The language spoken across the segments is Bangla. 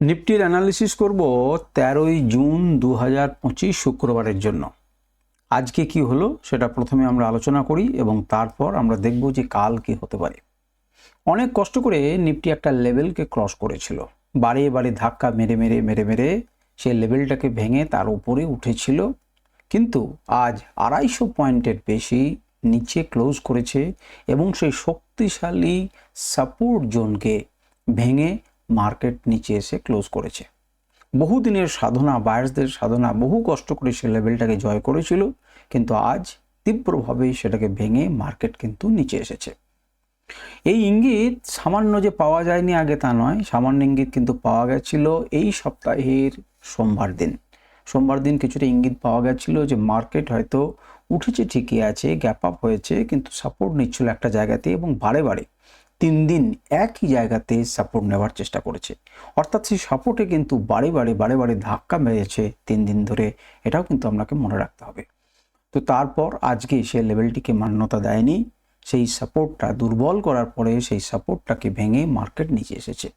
নিফটির অ্যানালিসিস করব তেরোই জুন দু হাজার পঁচিশ শুক্রবারের জন্য। আজকে কি হলো সেটা প্রথমে আমরা আলোচনা করি এবং তারপর আমরা দেখব যে কাল কি হতে পারে। অনেক কষ্ট করে নিফটি একটা লেভেলকে ক্রস করেছিল। বারে বারে ধাক্কা মেরে মেরে মেরে মেরে সেই লেভেলটাকে ভেঙে তার উপরে উঠেছিল। কিন্তু আজ আড়াইশো পয়েন্টের বেশি নিচে ক্লোজ করেছে এবং সেই শক্তিশালী সাপোর্ট জোনকে ভেঙে মার্কেট নিচে এসে ক্লোজ করেছে। বহুদিনের সাধনা, বায়ার্সদের সাধনা, বহু কষ্ট করে সে লেভেলটাকে জয় করেছিল, কিন্তু আজ তীব্রভাবে সেটাকে ভেঙে মার্কেট কিন্তু নিচে এসেছে। এই ইঙ্গিত সামান্য যে পাওয়া যায়নি আগে তা নয়, সামান্য ইঙ্গিত কিন্তু পাওয়া গেছিল এই সপ্তাহের সোমবার দিন। সোমবার দিন কিছুটা ইঙ্গিত পাওয়া গেছিল যে মার্কেট হয়তো উঠেছে ঠিকই আছে, গ্যাপ আপ হয়েছে, কিন্তু সাপোর্ট নিচ্ছিল একটা জায়গাতে এবং বারে বারে তিন দিন একই জায়গাতে সাপোর্ট নেওয়ার চেষ্টা করেছে। অর্থাৎ সেই সাপোর্টে কিন্তু বারে বারে বারে বারে ধাক্কা মেরেছে তিন দিন ধরে। এটাও কিন্তু আপনাকে মনে রাখতে হবে। তো তারপর আজকে সে লেভেলটিকে মান্যতা দেয়নি। সেই সাপোর্টটা দুর্বল করার পরে সেই সাপোর্টটাকে ভেঙে মার্কেট নিচে এসেছে।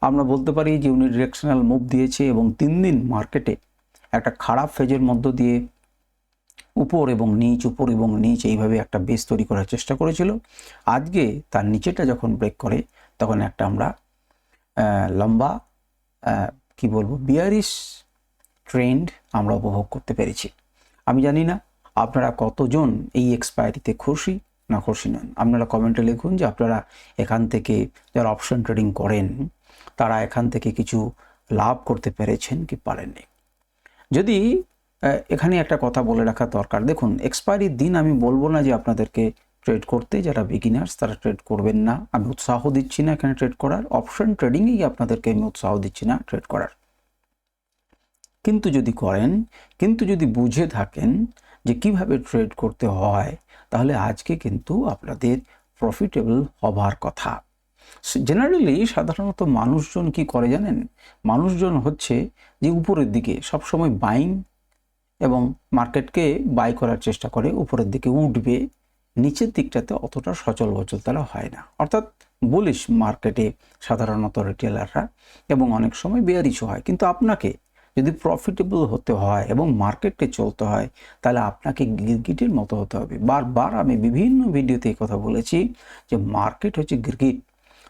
আমরা বলতে পারি যে, উনি ডিরেকশনাল মুভ দিয়েছে এবং তিন দিন মার্কেটে একটা খারাপ ফেজের মধ্য দিয়ে উপর এবং নিচ, উপর এবং নিচ এইভাবে একটা বেস তৈরি করার চেষ্টা করেছিল। আজকে তার নিচেটা যখন ব্রেক করে, তখন একটা আমরা লম্বা কি বলব বিয়ারিশ ট্রেন্ড আমরা উপভোগ করতে পেরেছি। আমি জানি না আপনারা কতজন এই এক্সপায়ারিতে খুশি, না খুশি নন। আপনারা কমেন্টে লিখুন যে আপনারা এখান থেকে যারা অপশন ট্রেডিং করেন, তারা এখান থেকে কিছু লাভ করতে পেরেছেন কি পারেননি। যদি এখানে একটা কথা বলে রাখা দরকার। দেখুন এক্সপায়ারির দিন আমি বলব না যে আপনাদেরকে ট্রেড করতে, যারা বিগিনার্স তারা ট্রেড করবেন না। আমি উৎসাহ দিচ্ছি না এখানে ট্রেড করার। অপশন ট্রেডিংয়েই আপনাদেরকে আমি উৎসাহ দিচ্ছি না ট্রেড করার। কিন্তু যদি করেন, কিন্তু যদি বুঝে থাকেন যে কীভাবে ট্রেড করতে হয়, তাহলে আজকে কিন্তু আপনাদের প্রফিটেবল হবার কথা। জেনারেলি সাধারণত মানুষজন কি করে জানেন? মানুষজন হচ্ছে যে উপরের দিকে সবসময় বাইং এবং মার্কেটকে বাই করার চেষ্টা করে, উপরের দিকে উঠবে, নিচের দিকটাতে অতটা সচল বচল তারা হয় না। অর্থাৎ বলিস মার্কেটে সাধারণত রিটেলাররা এবং অনেক সময় বেয়ারিশও হয়। কিন্তু আপনাকে যদি প্রফিটেবল হতে হয় এবং মার্কেটকে চলতে হয়, তাহলে আপনাকে গিরগিটের মতো হতে হবে। বারবার আমি বিভিন্ন ভিডিওতে এই কথা বলেছি যে মার্কেট হচ্ছে গিরগিট।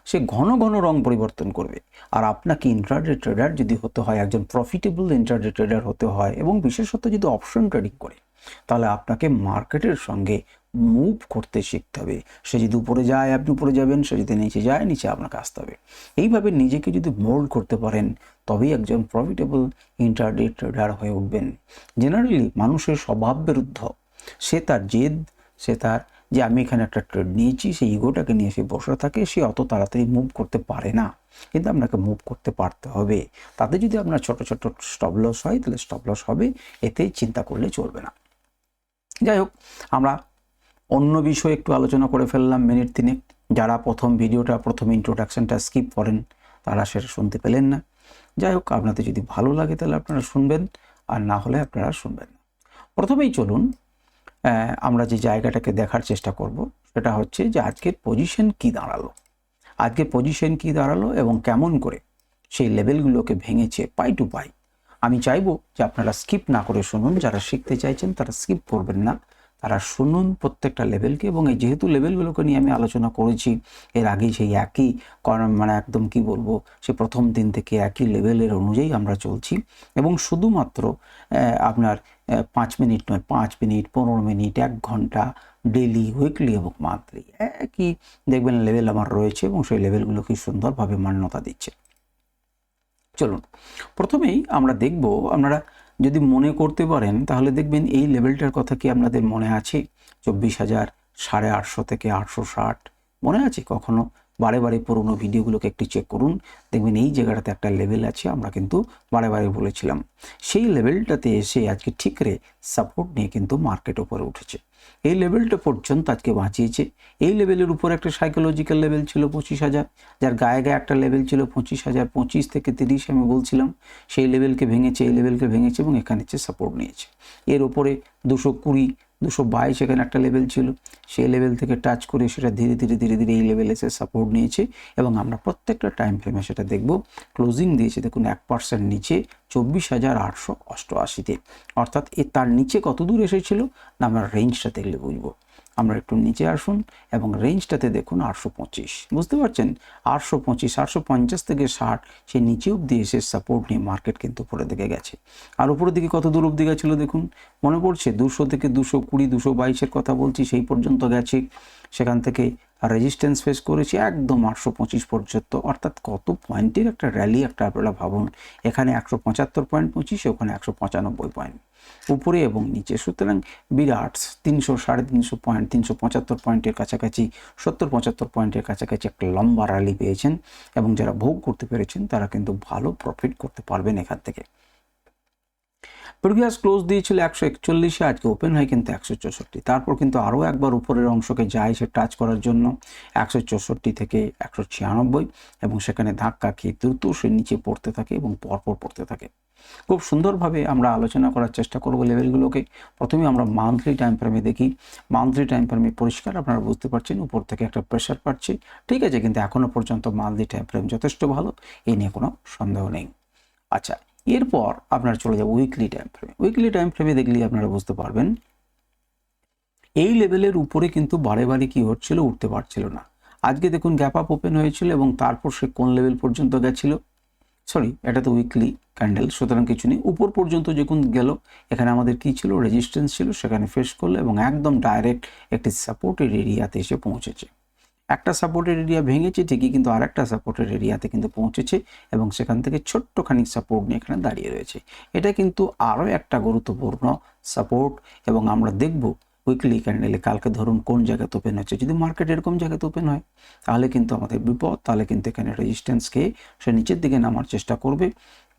সে ঘন ঘন রং পরিবর্তন করবে। আর আপনাকে ইন্টারডে ট্রেডার যদি হতে হয়, একজন প্রফিটেবল ইন্টারডে ট্রেডার হতে হয় এবং বিশেষত যদি অপশন ট্রেডিং করে, তাহলে আপনাকে মার্কেটের সঙ্গে মুভ করতে শিখতে হবে। সে যদি উপরে যায়, আপনি উপরে যাবেন, সে যদি নিচে যায়, নিচে আপনাকে আসতে হবে। এইভাবে নিজেকে যদি মোল্ড করতে পারেন, তবেই একজন প্রফিটেবল ইন্টারডে ট্রেডার হয়ে উঠবেন। জেনারেলি মানুষের স্বভাব বিরুদ্ধ। সে তার জেদ, সে তার যে আমি এখানে একটা ট্রেড নিয়েছি, সেই ইগোটাকে নিয়ে সে বসে থাকে, সে অত তাড়াতাড়ি মুভ করতে পারে না। কিন্তু আপনাকে মুভ করতে পারতে হবে। তাতে যদি আপনার ছোট ছোট স্টপ লস হয়, তাহলে স্টপ লস হবে এতে চিন্তা করলে চলবে না। যাই হোক, আমরা অন্য বিষয়ে একটু আলোচনা করে ফেললাম মিনিট তিনেক। যারা প্রথম ভিডিওটা, প্রথম ইন্ট্রোডাকশনটা স্কিপ করেন, তারা সেটা শুনতে পেলেন না। যাই হোক, আপনাদের যদি ভালো লাগে, তাহলে আপনারা শুনবেন, আর না হলে আপনারা শুনবেন প্রথমেই চলুন আমরা যে জায়গাটাকে দেখার চেষ্টা করব, সেটা হচ্ছে যে আজকের পজিশন কি দাঁড়াল? আজকে পজিশন কি দাঁড়াল এবং কেমন করে সেই লেভেলগুলোকে ভেঙেছে পাই টু পাই? আমি চাইব যে আপনারা স্কিপ না করে শুনুন, যারা শিখতে চাইছেন তারা স্কিপ করবেন না। তারা শুনুন প্রত্যেকটা লেভেলকে এবং এই যেহেতু লেভেলগুলোকে নিয়ে আমি আলোচনা করেছি, এর আগে সেই একই মানে একদম কি বলব, সে প্রথম দিন থেকে একই লেভেলের অনুযায়ী আমরা চলছি এবং শুধুমাত্র আপনার পাঁচ মিনিট নয়, পাঁচ মিনিট, পনেরো মিনিট, এক ঘণ্টা ডেলি উইকলি এবং মান্থলি একই দেখবেন লেভেল আমার রয়েছে এবং সেই লেভেলগুলোকে সুন্দরভাবে মান্যতা দিচ্ছে। চলুন, প্রথমেই আমরা দেখব আপনারা যদি মনে করতে পারেন, তাহলে দেখবেন এই লেভেলটার কথা কি আপনাদের মনে আছে? চব্বিশ হাজার, সাড়ে আটশো থেকে আটশো ষাট, মনে আছে কখনো? বারে বারে পুরোনো ভিডিওগুলোকে একটু চেক করুন। দেখবেন এই জায়গাটাতে একটা লেভেল আছে, আমরা কিন্তু বারে বারে বলেছিলাম। সেই লেভেলটাতে এসে আজকে ঠিক রে সাপোর্ট নিয়ে কিন্তু মার্কেট ওপরে উঠেছে। এই লেভেলটা পর্যন্ত আজকে বাঁচিয়েছে। এই লেভেলের উপর একটা সাইকোলজিক্যাল লেভেল ছিল পঁচিশ হাজার, যার গায়ে গায়ে একটা লেভেল ছিল পঁচিশ হাজার, পঁচিশ থেকে তিরিশ আমি বলছিলাম। সেই লেভেলকে ভেঙেছে, এই লেভেলকে ভেঙেছে এবং এখানে সাপোর্ট নিয়েছে। এর ওপরে দুশো কুড়ি দুশো বাইশ এখানে একটা লেভেল ছিল। সেই লেভেল থেকে টাচ করে সেটা ধীরে ধীরে ধীরে ধীরে এই লেভেল এসে সাপোর্ট নিয়েছে এবং আমরা প্রত্যেকটা টাইম ফ্রেমে সেটা দেখব। ক্লোজিং দিয়েছে দেখুন এক পার্সেন্ট নিচে চব্বিশ হাজার আটশো অষ্টআশিতে। অর্থাৎ এ তার নিচে কত দূর এসেছিল? না, আমরা রেঞ্জটা দেখলে বুঝব। আমরা একটু নিচে আসুন এবং রেঞ্জটাতে দেখুন আটশো পঁচিশ। বুঝতে পারছেন? আটশো পঁচিশ, আটশো পঞ্চাশ থেকে ষাট, সে নিচে অবধি এসে সাপোর্ট নিয়ে মার্কেট কিন্তু উপরের দিকে গেছে। আর উপরের দিকে কত দূর অবধি গেছিল দেখুন? মনে পড়ছে দুশো থেকে দুশো কুড়ি, দুশো বাইশের কথা বলছি, সেই পর্যন্ত গেছে। সেখান থেকে রেজিস্ট্যান্স ফেস করেছি, একদম আটশো পঁচিশ পর্যন্ত। অর্থাৎ কত পয়েন্টের একটা র্যালি একটা আপনারা ভাবুন। এখানে একশো পঁচাত্তর পয়েন্ট পঁচিশ, ওখানে একশো পঁচানব্বই পয়েন্ট উপরে এবং নিচে। সুতরাং বিরাট তিনশো সাড়ে তিনশো পয়েন্ট, তিনশো পঁচাত্তর পয়েন্টের কাছাকাছি, সত্তর পঁচাত্তর পয়েন্টের কাছাকাছি একটা লম্বা র্যালি পেয়েছেন এবং যারা ভোগ করতে পেরেছেন তারা কিন্তু ভালো প্রফিট করতে পারবেন এখান থেকে। প্রিভিয়াস ক্লোজ দিয়েছিল একশো একচল্লিশে, আজকে ওপেন হয় কিন্তু একশো চৌষট্টি। তারপর কিন্তু আরও একবার উপরের অংশকে যায় সে টাচ করার জন্য একশো চৌষট্টি থেকে একশো ছিয়ানব্বই এবং সেখানে ধাক্কা খেয়ে দ্রুত সে নিচে পড়তে থাকে এবং পরপর পড়তে থাকে। খুব সুন্দরভাবে আমরা আলোচনা করার চেষ্টা করব লেভেলগুলোকে। প্রথমে আমরা মান্থলি টাইম ফ্রেমে দেখি। মান্থলি টাইম ফ্রেমে পরিষ্কার আপনারা বুঝতে পারছেন, উপর থেকে একটা প্রেশার পাচ্ছে। ঠিক আছে, কিন্তু এখনও পর্যন্ত মান্থলি টাইম ফ্রেম যথেষ্ট ভালো, এ নিয়ে কোনো সন্দেহ নেই। আচ্ছা এরপর আপনারা চলে যাব উইকলি টাইম ফ্রেমে উইকলি টাইম ফ্রেমে দেখলে আপনারা বুঝতে পারবেন, এই লেভেলের উপরে কিন্তু বারে বারে কি হচ্ছিল, উঠতে পারছিল না। আজকে দেখুন গ্যাপ আপ ওপেন হয়েছিল এবং তারপর সে কোন লেভেল পর্যন্ত গেছিল? সরি এটা তো উইকলি ক্যান্ডেল সুতরাং কিছু নেই। উপর পর্যন্ত যখন গেল, এখানে আমাদের কি ছিল? রেজিস্ট্যান্স ছিল, সেখানে ফেস করল এবং একদম ডাইরেক্ট একটি সাপোর্টের এরিয়াতে এসে পৌঁছেছে। একটা সাপোর্টের এরিয়া ভেঙেছে, ঠিকই, কিন্তু আরেকটা সাপোর্টের এরিয়াতে কিন্তু পৌঁছেছে এবং সেখান থেকে ছোট্টখানি সাপোর্ট নিয়ে এখানে দাঁড়িয়ে রয়েছে। এটা কিন্তু আরও একটা গুরুত্বপূর্ণ সাপোর্ট এবং আমরা দেখব উইকলি ক্যান্ডেলে কালকে ধরুন কোন জায়গাতে ওপেন হচ্ছে? যদি মার্কেট এরকম জায়গাতে ওপেন হয়, তাহলে কিন্তু আমাদের বিপদ, তাহলে কিন্তু এখানে রেজিস্ট্যান্স খেয়ে সে নিচের দিকে নামার চেষ্টা করবে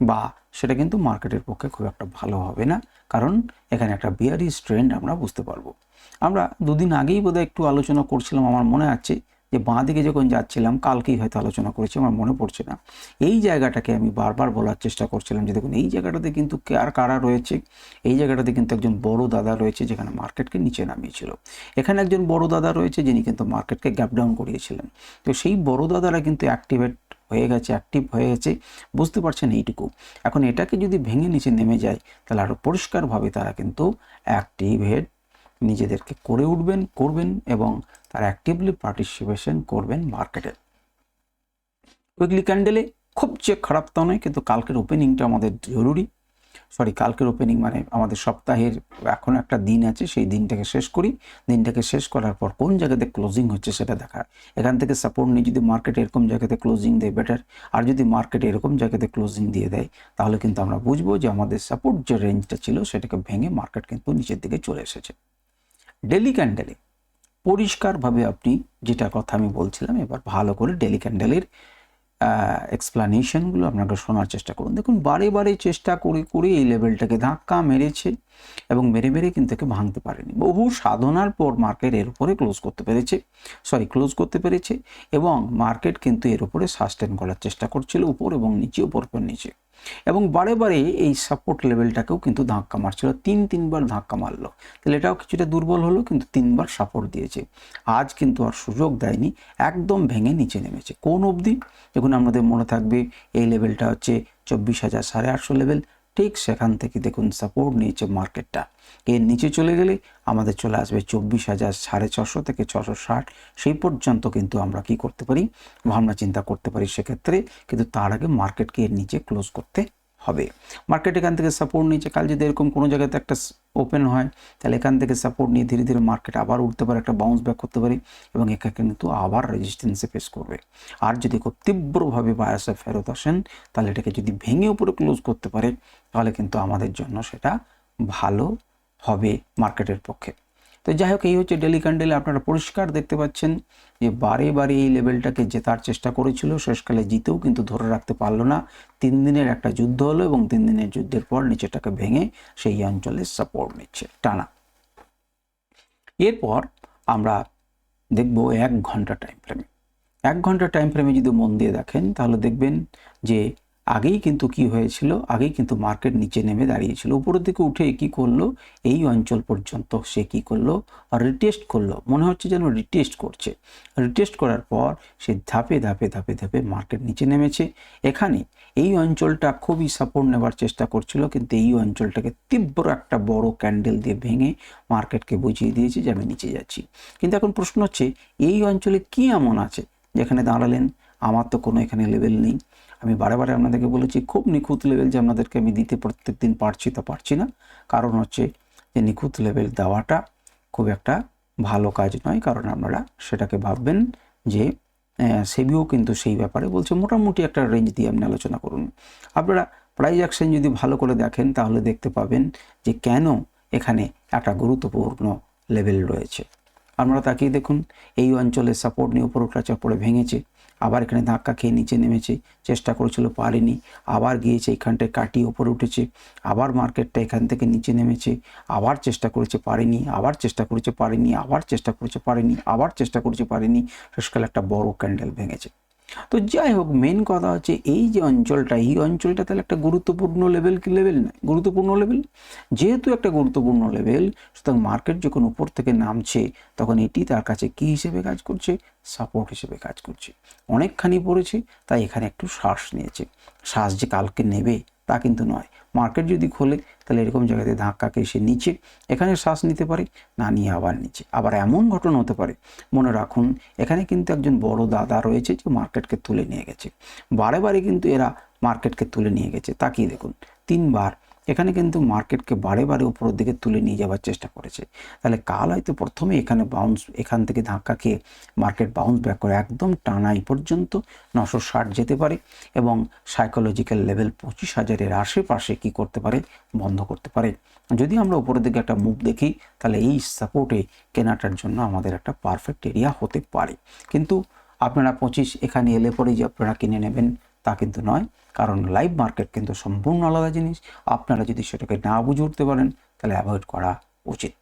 বা সেটা কিন্তু মার্কেটের পক্ষে খুব একটা ভালো হবে না, কারণ এখানে একটা বিয়ারি ট্রেন্ড আমরা বুঝতে পারব। আমরা দুদিন আগেই বোধহয় একটু আলোচনা করছিলাম, আমার মনে আছে যে বাঁ দিকে যখন যাচ্ছিলাম, কালকেই হয়তো আলোচনা করেছি, আমার মনে পড়ছে না। এই জায়গাটাকে আমি বারবার বলার চেষ্টা করছিলাম যে, দেখুন, এই জায়গাটাতে কিন্তু কার কারা রয়েছে? এই জায়গাটাতে কিন্তু একজন বড় দাদা রয়েছে, যেখানে মার্কেটকে নিচে নামিয়েছিল। এখানে একজন বড় দাদা রয়েছে, যিনি কিন্তু মার্কেটকে গ্যাপ ডাউন করিয়েছিলেন। তো সেই বড় দাদারা কিন্তু অ্যাক্টিভেট হয়ে গেছে অ্যাক্টিভ হয়ে গেছে, বুঝতে পারছেন এইটুকু। এখন এটাকে যদি ভেঙে নিচে নেমে যায়, তাহলে আরও পরিষ্কারভাবে তারা কিন্তু অ্যাক্টিভেট নিজেদেরকে করে উঠবেন, করবেন এবং তারা অ্যাক্টিভলি পার্টিসিপেশন করবেন মার্কেটে উইকলি ক্যান্ডেলে খুব যে খারাপ তা নয়, কিন্তু কালকের ওপেনিংটা আমাদের জরুরি। সরি কালকের ওপেনিং মানে আমাদের সপ্তাহের এখন একটা দিন আছে, সেই দিনটাকে শেষ করি। দিনটাকে শেষ করার পর কোন জায়গাতে ক্লোজিং হচ্ছে সেটা দেখা এখান থেকে সাপোর্ট নিয়ে যদি মার্কেট এরকম জায়গাতে ক্লোজিং দেয় বেটার আর যদি মার্কেট এরকম জায়গাতে ক্লোজিং দিয়ে দেয়, তাহলে কিন্তু আমরা বুঝব যে আমাদের সাপোর্ট যে রেঞ্জটা ছিল, সেটাকে ভেঙে মার্কেট কিন্তু নিচের দিকে চলে এসেছে। ডেলি ক্যান্ডেলে। পরিষ্কারভাবে আপনি যেটা কথা আমি বলছিলাম, এবার ভালো করে ডেলি ক্যান্ডেলের এক্সপ্লানেশনগুলো আপনাকে শোনার চেষ্টা করুন। দেখুন, বারে বারে চেষ্টা করে করে এই লেভেলটাকে ধাক্কা মেরেছে এবং মেরে মেরে কিন্তু একে ভাঙতে পারেনি। বহু সাধনার পর মার্কেট এর উপরে ক্লোজ করতে পেরেছে। সরি ক্লোজ করতে পেরেছে এবং মার্কেট কিন্তু এর উপরে সাস্টেন করার চেষ্টা করছিল, উপর এবং নিচে, উপর উপর, নিচে। এবং বারে বারে এই সাপোর্ট লেভেলটাকেও কিন্তু ধাক্কা মারছিল। তিন, তিনবার ধাক্কা মারলো। তাহলে এটাও কিছুটা দুর্বল হলো, কিন্তু তিনবার সাপোর্ট দিয়েছে। আজ কিন্তু আর সুযোগ দেয়নি, একদম ভেঙে নিচে নেমেছে। কোন অবধি? দেখুন, আমাদের মনে থাকবে এই লেভেলটা হচ্ছে চব্বিশ হাজার সাড়ে আটশো লেভেল ঠিক সেখান থেকে দেখুন সাপোর্ট নিয়েছে মার্কেটটা এর নিচে চলে গেলে আমাদের চলে আসবে চব্বিশ হাজার সাড়ে ছশো থেকে ছশো ষাট। সেই পর্যন্ত কিন্তু আমরা কি করতে পারি? ভাবনা চিন্তা করতে পারি সেক্ষেত্রে। কিন্তু তার আগে মার্কেটকে এর নিচে ক্লোজ করতে হবে। মার্কেট এখান থেকে সাপোর্ট নিচে কাল যদি এরকম কোনো জায়গাতে একটা ওপেন হয়, তাহলে এখান থেকে সাপোর্ট নিয়ে ধীরে ধীরে মার্কেট আবার উঠতে পারে, একটা বাউন্স ব্যাক করতে পারি এবং একে কিন্তু আবার রেজিস্ট্যান্সে ফেস করবে। আর যদি খুব তীব্রভাবে বায়াসে ফেরত আসেন, তাহলে এটাকে যদি ভেঙে উপরে ক্লোজ করতে পারে, তাহলে কিন্তু আমাদের জন্য সেটা ভালো হবে মার্কেটের পক্ষে। তো যাই হোক, এই হচ্ছে ডেলি ক্যান্ডেলে আপনারা পরিষ্কার দেখতে পাচ্ছেন যে বারে বারে এই লেভেলটাকে জেতার চেষ্টা করেছিল। শেষকালে জিতেও কিন্তু ধরে রাখতে পারল না। তিন দিনের একটা যুদ্ধ হলো এবং তিন দিনের যুদ্ধের পর নিচেটাকে ভেঙে সেই অঞ্চলে সাপোর্ট নিচ্ছে টানা। এরপর আমরা দেখব এক ঘণ্টা টাইম ফ্রেমে এক ঘণ্টা টাইম ফ্রেমে যদি মন দিয়ে দেখেন, তাহলে দেখবেন যে আগেই কিন্তু কি হয়েছিল? আগেই কিন্তু মার্কেট নিচে নেমে দাঁড়িয়েছিল। উপরের দিকে উঠে কি করল? এই অঞ্চল পর্যন্ত সে কি করল? রিটেস্ট করল। মনে হচ্ছে যেন রিটেস্ট করছে। রিটেস্ট করার পর সে ধাপে ধাপে ধাপে ধাপে মার্কেট নিচে নেমেছে। এখানে এই অঞ্চলটা খুবই সাপোর্ট নেবার চেষ্টা করছিল, কিন্তু এই অঞ্চলটাকে তীব্র একটা বড় ক্যান্ডেল দিয়ে ভেঙে মার্কেটকে বুঝিয়ে দিয়েছে যে আমি নিচে যাচ্ছি। কিন্তু এখন প্রশ্ন হচ্ছে, এই অঞ্চলে কি এমন আছে? যেখানে দাঁড়ালেন? আমার তো কোনো এখানে লেভেল নেই। আমি বারে আপনাদেরকে বলেছি, খুব নিখুঁত লেভেল যে আপনাদেরকে আমি দিতে প্রত্যেক দিন পারছি তা পারছি না। কারণ হচ্ছে যে নিখুঁত লেভেল দেওয়াটা খুব একটা ভালো কাজ নয়। কারণ আপনারা সেটাকে ভাববেন যে সেবিও কিন্তু সেই ব্যাপারে বলছে, মোটামুটি একটা রেঞ্জ দিয়ে আপনি আলোচনা করুন। আপনারা প্রাইজ অ্যাকশন যদি ভালো করে দেখেন, তাহলে দেখতে পাবেন যে কেন এখানে একটা গুরুত্বপূর্ণ লেভেল রয়েছে। আপনারা তাকিয়ে দেখুন, এই অঞ্চলে সাপোর্ট নিয়ে উপর উঠা পড়ে ভেঙেছে। আবার এখানে ধাক্কা খেয়ে নিচে নেমেছে, চেষ্টা করেছিল পারেনি আবার গিয়েছে, এখানটায় কাটি ওপরে উঠেছে। আবার মার্কেটটা এখান থেকে নিচে নেমেছে। আবার চেষ্টা করেছে পারেনি আবার চেষ্টা করেছে পারেনি আবার চেষ্টা করেছে পারেনি আবার চেষ্টা করেছে পারেনি শেষকালে একটা বড় ক্যান্ডেল ভেঙেছে। তো যাই হোক মেন কথা হচ্ছে এই যে অঞ্চলটা, এই অঞ্চলটা তাহলে একটা গুরুত্বপূর্ণ লেভেল কি লেভেল নয়? গুরুত্বপূর্ণ লেভেল যেহেতু একটা গুরুত্বপূর্ণ লেভেল সুতরাং মার্কেট যখন উপর থেকে নামছে, তখন এটি তার কাছে কি হিসেবে কাজ করছে? সাপোর্ট হিসেবে কাজ করছে। অনেকখানি পড়েছে, তাই এখানে একটু শ্বাস নিয়েছে। শ্বাস যে কালকে নেবে তা কিন্তু নয়। মার্কেট যদি খোলে, তাহলে এরকম জায়গাতে ধাক্কাকে এসে নিচে, এখানে শ্বাস নিতে পারে, না নিয়ে আবার নিচে। আবার এমন ঘটনা হতে পারে, মনে রাখুন, এখানে কিন্তু একজন বড় দাদা রয়েছে যে মার্কেটকে তুলে নিয়ে গেছে। বারে বারে কিন্তু এরা মার্কেটকে তুলে নিয়ে গেছে। তাকিয়ে দেখুন, তিনবার এখানে কিন্তু মার্কেটকে বারে বারে উপরের দিকে তুলে নিয়ে যাওয়ার চেষ্টা করেছে। তাহলে কাল হয়তো প্রথমে এখানে বাউন্স এখান থেকে ধাক্কা খেয়ে মার্কেট বাউন্স ব্যাক করে একদম টানাই পর্যন্ত নশো ষাট যেতে পারে এবং সাইকোলজিক্যাল লেভেল পঁচিশ হাজারের আশেপাশে কি করতে পারে? বন্ধ করতে পারে। যদি আমরা উপরের দিকে একটা মুখ দেখি, তাহলে এই সাপোর্টে কেনাটার জন্য আমাদের একটা পারফেক্ট এরিয়া হতে পারে। কিন্তু আপনারা পঁচিশ এখানে এলে পরে যে আপনারা কিনে নেবেন, তা কিন্তু নয়। কারণ লাইভ মার্কেট কিন্তু সম্পূর্ণ আলাদা জিনিস। আপনারা যদি সেটাকে না বুঝে উঠতে পারেন, তাহলে অ্যাভয়েড করা উচিত।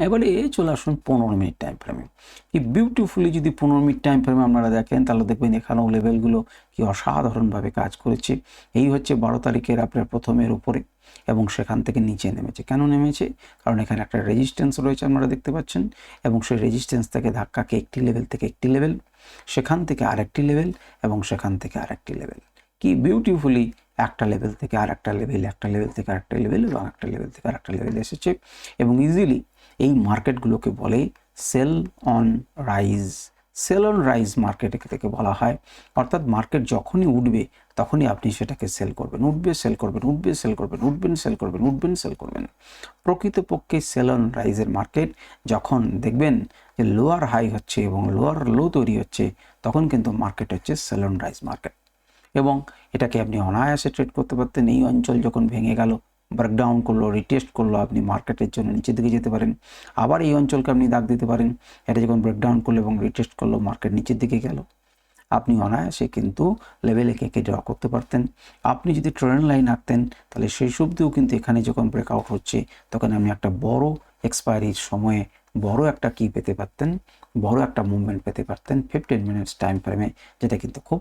এবারে চলে আসুন পনেরো মিনিট টাইম ফ্রেমে কি বিউটিফুলি যদি পনেরো মিনিট টাইম ফ্রেমে আপনারা দেখেন, তাহলে দেখবেন এখানেও লেভেলগুলো কি অসাধারণভাবে কাজ করেছে। এই হচ্ছে বারো তারিখের আপনার প্রথমের উপরে এবং সেখান থেকে নিচে নেমেছে। কেন নেমেছে? কারণ এখানে একটা রেজিস্ট্যান্স রয়েছে আপনারা দেখতে পাচ্ছেন এবং সেই রেজিস্ট্যান্স থেকে ধাক্কাকে একটি লেভেল থেকে একটি লেভেল সেখান থেকে আরেকটি লেভেল এবং সেখান থেকে আরেকটি লেভেল কি বিউটিফুলি একটা লেভেল থেকে আর একটা লেভেল একটা লেভেল থেকে আরেকটা লেভেল এবং একটা লেভেল থেকে আরেকটা লেভেল এসেছে এবং ইজিলি এই মার্কেটগুলোকে বলে sell on rise sell on rise market থেকে বলা হয়। অর্থাৎ মার্কেট যখনই উঠবে, তখনই আপনি সেটাকে সেল করবেন। উঠবে সেল করবেন, উঠবে সেল করবেন, উঠবেন সেল করবেন, উঠবেন সেল করবেন। প্রকৃতপক্ষে সেল অন রাইজের মার্কেট যখন দেখবেন যে লোয়ার হাই হচ্ছে এবং লোয়ার লো তৈরি হচ্ছে, তখন কিন্তু মার্কেট হচ্ছে সেল অন রাইজ মার্কেট এবং এটাকে আপনি অনায়াসে ট্রেড করতে পারতেন। এই অঞ্চল যখন ভেঙে গেল ব্রেকডাউন করল রিটেস্ট করল, আপনি মার্কেটের জন্য নিচের দিকে যেতে পারেন। আবার এই অঞ্চলকে আপনি দাগ দিতে পারেন। এটা যখন ব্রেকডাউন করল এবং রিটেস্ট করল মার্কেট নিচের দিকে গেল। আপনি অনায়াসে কিন্তু লেভেলে কেকে ড্র করতে পারতেন। আপনি যদি ট্রেন লাইন আঁকতেন, তাহলে সেই সবদিও কিন্তু এখানে যখন ব্রেকআউট হচ্ছে, তখন আপনি একটা বড় এক্সপায়ারির সময়ে বড় একটা কি পেতে পারতেন, বড় একটা মুভমেন্ট পেতে পারতেন ফিফটিন মিনিটস টাইম ফ্রেমে যেটা কিন্তু খুব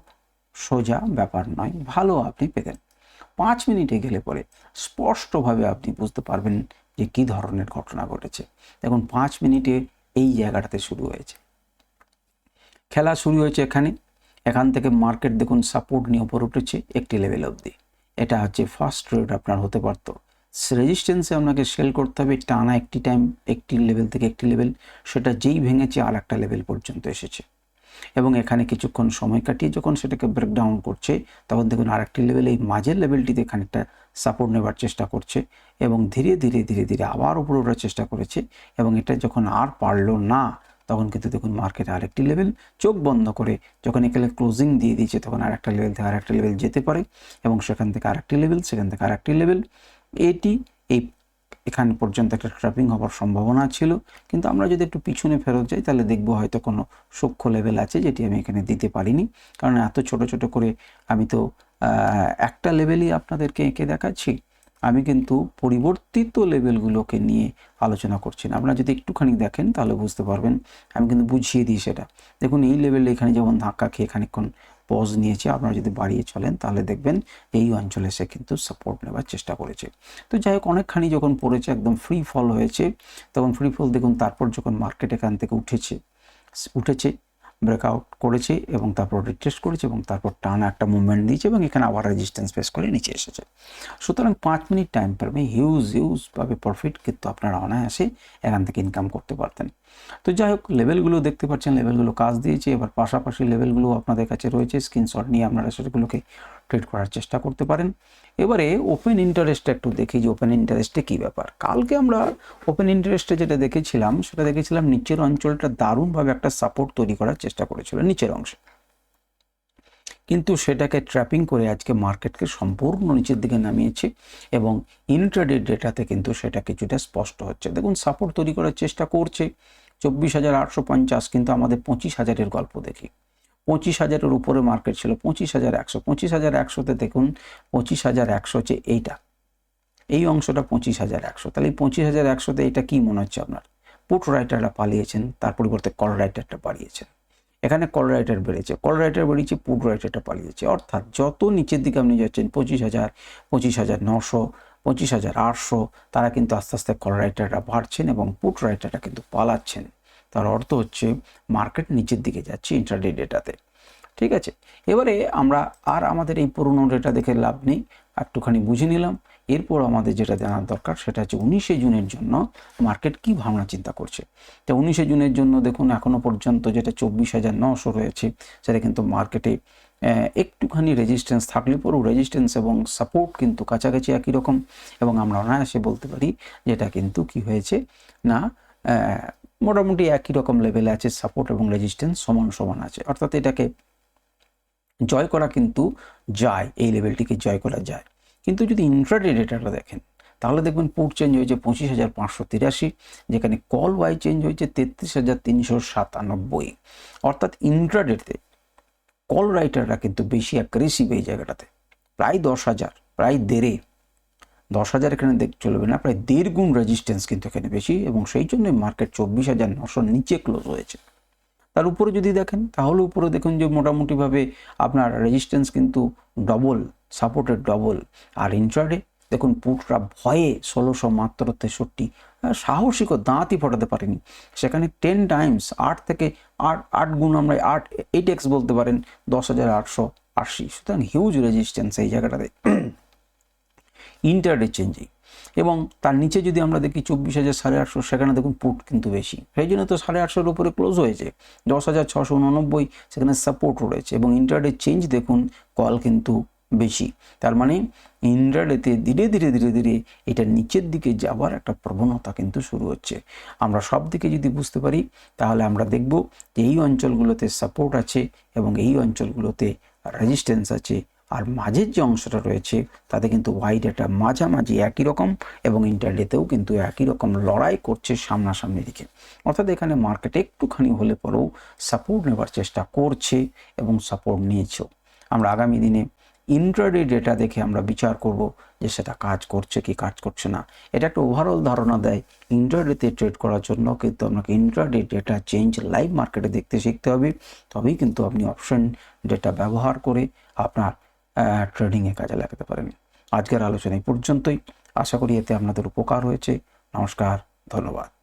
সোজা ব্যাপার নয়, ভালো আপনি পেতেন। পাঁচ মিনিটে গেলে পরে স্পষ্টভাবে আপনি বুঝতে পারবেন যে কী ধরনের ঘটনা ঘটেছে। দেখুন, পাঁচ মিনিটে এই জায়গাটাতে শুরু হয়েছে। খেলা শুরু হয়েছে এখানে। এখান থেকে মার্কেট দেখুন, সাপোর্ট নিয়ে ওপর উঠেছে একটি লেভেল অবধি। এটা হচ্ছে ফার্স্ট ট্রেড আপনার হতে পারতো। রেজিস্ট্যান্সে আপনাকে সেল করতে হবে, টানা একটি টাইম একটি লেভেল থেকে একটি লেভেল সেটা যেই ভেঙেছে আর একটা লেভেল পর্যন্ত এসেছে। এবং এখানে কিছুক্ষণ সময় কাটিয়ে যখন সেটাকে ব্রেকডাউন করছে, তখন দেখুন আরেকটি লেভেল এই মাঝের লেভেলটিতে খানিকটা সাপোর্ট নেবার চেষ্টা করছে এবং ধীরে ধীরে ধীরে ধীরে আবার উপরে ওঠার চেষ্টা করেছে এবং এটা যখন আর পারল না, তখন কিন্তু দেখুন মার্কেট আরেকটি লেভেল চোখ বন্ধ করে যখন এখানে ক্লোজিং দিয়ে দিয়েছে, তখন আরেকটা লেভেল থেকে আরেকটা লেভেল যেতে পারে এবং সেখান থেকে আরেকটি লেভেল সেখান থেকে আরেকটি লেভেল এটি, এই এখানে পর্যন্ত একটা ট্র্যাপিং হওয়ার সম্ভাবনা ছিল। কিন্তু আমরা যদি একটু পিছনে ফেরত যাই, তাহলে দেখব হয়তো কোনো সূক্ষ্ম লেভেল আছে যেটি আমি এখানে দিতে পারিনি। কারণ এত ছোট ছোট করে আমি তো একটা লেভেলই আপনাদেরকে এঁকে দেখাচ্ছি। আমি কিন্তু পরিবর্তিত লেভেলগুলোকে নিয়ে আলোচনা করছি না। আপনারা যদি একটুখানি দেখেন, তাহলে বুঝতে পারবেন। আমি কিন্তু বুঝিয়ে দিই সেটা। দেখুন, এই লেভেলে এখানে যেমন ধাক্কা খেয়ে খানিক্ষণ পজ নিয়েছে আপনারা যদি বাড়িয়ে চলেন, তাহলে দেখবেন এই অঞ্চলে সে কিন্তু সাপোর্ট নেবার চেষ্টা করেছে। তো যাই হোক, অনেকখানি যখন পড়েছে, একদম ফ্রি ফল হয়েছে, তখন ফ্রি ফল দেখুন, তারপর যখন মার্কেট এখান থেকে উঠেছে উঠেছে ব্রেকআউট করেছে এবং তারপর রিটেস্ট করেছে এবং তারপর টানা একটা মুভমেন্ট দিয়েছে এবং এখানে আবার রেজিস্ট্যান্স ফেস করে নিচে এসেছে। সুতরাং পাঁচ মিনিট টাইম পারবে হিউজ হিউজভাবে প্রফিট কিন্তু আপনারা অনায়াসে এখান থেকে ইনকাম করতে পারতেন। তো যাই হোক লেভেলগুলো দেখতে পাচ্ছেন লেভেলগুলো কাজ দিয়েছে। এবার পাশাপাশি লেভেলগুলো আপনাদের কাছে রয়েছে। স্ক্রিনশট নিয়ে আপনারা সেগুলোকে ট্রেড করার চেষ্টা করতে পারেন। এবারে ওপেন ইন্টারেস্ট একটু দেখি যে ওপেন ইন্টারেস্টে কী ব্যাপার। কালকে আমরা ওপেন ইন্টারেস্টে যেটা দেখেছিলাম, সেটা দেখেছিলাম নিচের অঞ্চলটা দারুণভাবে একটা সাপোর্ট তৈরি করার চেষ্টা করেছিল, নিচের অংশে। কিন্তু সেটাকে ট্র্যাপিং করে আজকে মার্কেটকে সম্পূর্ণ নিচের দিকে নামিয়েছে এবং ইন্ট্রাডে ডেটাতে কিন্তু সেটা কিছুটা স্পষ্ট হচ্ছে। দেখুন সাপোর্ট তৈরি করার চেষ্টা করছে। চব্বিশ হাজার আটশো পঞ্চাশ কিন্তু আমাদের পঁচিশ হাজারের গল্প দেখি। পঁচিশ হাজারের উপরে মার্কেট ছিল, পঁচিশ হাজার একশো, পঁচিশ হাজার একশোতে দেখুন, পঁচিশ হাজার একশো হচ্ছে এইটা। এই অংশটা পঁচিশ হাজার একশো। তাহলে এই পঁচিশ হাজার একশোতে এটা কি মনে হচ্ছে আপনার? পুট রাইটাররা পালিয়েছেন, তার পরিবর্তে কল রাইটারটা পালিয়েছেন এখানে কল রাইটার বেড়েছে কল রাইটার বেরিয়েছে পুট রাইটারটা পালিয়েছে। অর্থাৎ যত নিচের দিকে আপনি যাচ্ছেন, পঁচিশ হাজার পঁচিশ হাজার নশো, পঁচিশ হাজার আটশো, তারা কিন্তু আস্তে আস্তে কল রাইটাররা বাড়ছেন এবং পুট রাইটাররা কিন্তু পালাচ্ছেন। তার অর্থ হচ্ছে মার্কেট নিচের দিকে যাচ্ছে ইন্টারডে ডেটাতে ঠিক আছে? এবারে আমরা আর আমাদের এই পুরনো ডেটা দেখে লাভ নেই, একটুখানি বুঝে নিলাম। এরপর আমাদের যেটা জানার দরকার সেটা হচ্ছে উনিশে জুনের জন্য মার্কেট কি ভাবনা চিন্তা করছে। তো উনিশে জুনের জন্য দেখুন এখনও পর্যন্ত যেটা চব্বিশ হাজার নশো রয়েছে, সেটা কিন্তু মার্কেটে একটুখানি রেজিস্ট্যান্স থাকলে পরেও রেজিস্ট্যান্স এবং সাপোর্ট কিন্তু কাছাকাছি একই রকম। এবং আমরা অনায়াসে বলতে পারি যেটা কিন্তু কি হয়েছে না মোটামুটি একই রকম লেভেলে আছে সাপোর্ট এবং রেজিস্ট্যান্স সমান সমান আছে। অর্থাৎ এটাকে জয় করা কিন্তু যায়, এই লেভেলটিকে জয় করা যায়। কিন্তু যদি ইন্ট্রাডে ডেটাটা দেখেন, তাহলে দেখবেন পুট চেঞ্জ হয়েছে পঁচিশ হাজার পাঁচশো তিরাশি, যেখানে কল ওয়াই চেঞ্জ হয়েছে তেত্রিশ হাজার তিনশো সাতানব্বই। অর্থাৎ ইন্ট্রাডেতে কল রাইটাররা কিন্তু বেশি অ্যাগ্রেসিভ এই জায়গাটাতে। প্রায় দশ হাজার, প্রায় দেড়ে। দশ হাজার এখানে দেখ চলবে না, প্রায় দেড় গুণ রেজিস্ট্যান্স কিন্তু এখানে বেশি এবং সেই জন্যই মার্কেট চব্বিশ হাজার নশোর নিচে ক্লোজ হয়েছে। তার উপরে যদি দেখেন, তাহলে উপরে দেখুন যে মোটামুটিভাবে আপনার রেজিস্ট্যান্স কিন্তু ডবল সাপোর্টের ডবল আর ইন্ট্রাডে দেখুন পুটরা ভয়ে ষোলোশো মাত্র তেষট্টি সাহসিক দাঁতই ফটাতে পারেনি। সেখানে টেন টাইমস আট থেকে আট আট গুণ আমরা আট এইট এক্স বলতে পারেন, দশ হাজার আটশো আশি। সুতরাং হিউজ রেজিস্ট্যান্স এই জায়গাটাতে। ইন্টারডে চেঞ্জিং এবং তার নিচে যদি আমরা দেখি চব্বিশ হাজার সাড়ে আটশো, সেখানে দেখুন পুট কিন্তু বেশি। সেই জন্য তো সাড়ে আটশোর উপরে ক্লোজ হয়েছে। দশ হাজার ছশো উননব্বই, সেখানে সাপোর্ট রয়েছে। এবং ইন্টারডে চেঞ্জ দেখুন কল কিন্তু বেশি। তার মানে ইন্টারডেতে ধীরে ধীরে ধীরে ধীরে এটা নিচের দিকে যাবার একটা প্রবণতা কিন্তু শুরু হচ্ছে। আমরা সব দিকে যদি বুঝতে পারি, তাহলে আমরা দেখব যে এই অঞ্চলগুলোতে সাপোর্ট আছে এবং এই অঞ্চলগুলোতে রেজিস্ট্যান্স আছে। আর মাঝের যে অংশটা রয়েছে, তাতে কিন্তু ওয়াই ডেটা মাঝামাঝি একই রকম এবং ইন্টারডেতেও কিন্তু একই রকম লড়াই করছে সামনাসামনি দিকে। অর্থাৎ এখানে মার্কেটে একটুখানি হলে পরেও সাপোর্ট নেবার চেষ্টা করছে এবং সাপোর্ট নিয়েছেও আমরা আগামী দিনে ইন্ট্রাডে ডেটা দেখে আমরা বিচার করব যে সেটা কাজ করছে কি কাজ করছে না। এটা একটা ওভারঅল ধারণা দেয়। ইন্ট্রাডেতে ট্রেড করার জন্য কিন্তু আপনাকে ইন্ট্রাডে ডেটা চেঞ্জ লাইভ মার্কেটে দেখতে শিখতে হবে। তবেই কিন্তু আপনি অপশন ডেটা ব্যবহার করে আপনার ট্রেডিংয়ে কাজে লাগাতে পারেন। আজকের আলোচনা পর্যন্তই। আশা করি এতে আপনাদের উপকার হয়েছে। নমস্কার, ধন্যবাদ।